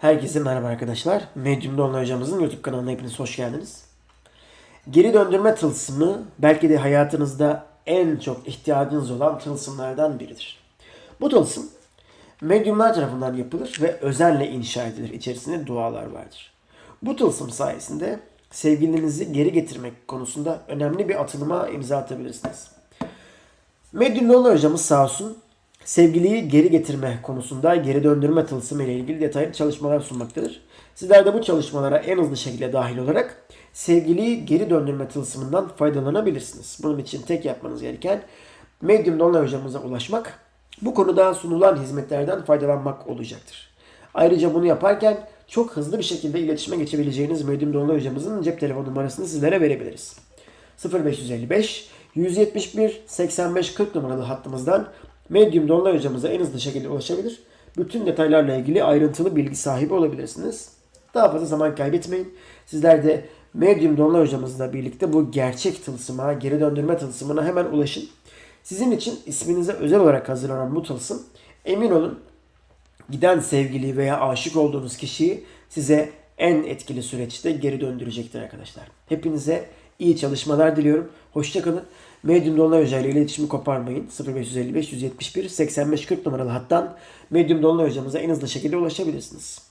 Herkese merhaba arkadaşlar. Medyum Dolunay hocamızın YouTube kanalına hepiniz hoş geldiniz. Geri döndürme tılsımı belki de hayatınızda en çok ihtiyacınız olan tılsımlardan biridir. Bu tılsım medyumlar tarafından yapılır ve özenle inşa edilir. İçerisinde dualar vardır. Bu tılsım sayesinde sevgilinizi geri getirmek konusunda önemli bir atılıma imza atabilirsiniz. Medyum Dolunay hocamız sağ olsun sevgiliyi geri getirme konusunda geri döndürme tılsımı ile ilgili detaylı çalışmalar sunmaktadır. Sizler de bu çalışmalara en hızlı şekilde dahil olarak sevgiliyi geri döndürme tılsımından faydalanabilirsiniz. Bunun için tek yapmanız gereken Medium Dolunay hocamıza ulaşmak, bu konuda sunulan hizmetlerden faydalanmak olacaktır. Ayrıca bunu yaparken çok hızlı bir şekilde iletişime geçebileceğiniz Medium Dolunay hocamızın cep telefon numarasını sizlere verebiliriz. 0555 171 85 40 numaralı hattımızdan Medium Dolunay hocamıza en hızlı şekilde ulaşabilir. Bütün detaylarla ilgili ayrıntılı bilgi sahibi olabilirsiniz. Daha fazla zaman kaybetmeyin. Sizler de Medium Dolunay hocamızla birlikte bu gerçek tılsıma, geri döndürme tılsımına hemen ulaşın. Sizin için isminize özel olarak hazırlanan bu tılsım emin olun giden sevgili veya aşık olduğunuz kişiyi size en etkili süreçte geri döndürecektir arkadaşlar. Hepinize iyi çalışmalar diliyorum. Hoşçakalın. Medium Dolunay Hoca ile iletişimi koparmayın. 0555 171 85 40 numaralı hattan Medium Dolunay hocamıza en hızlı şekilde ulaşabilirsiniz.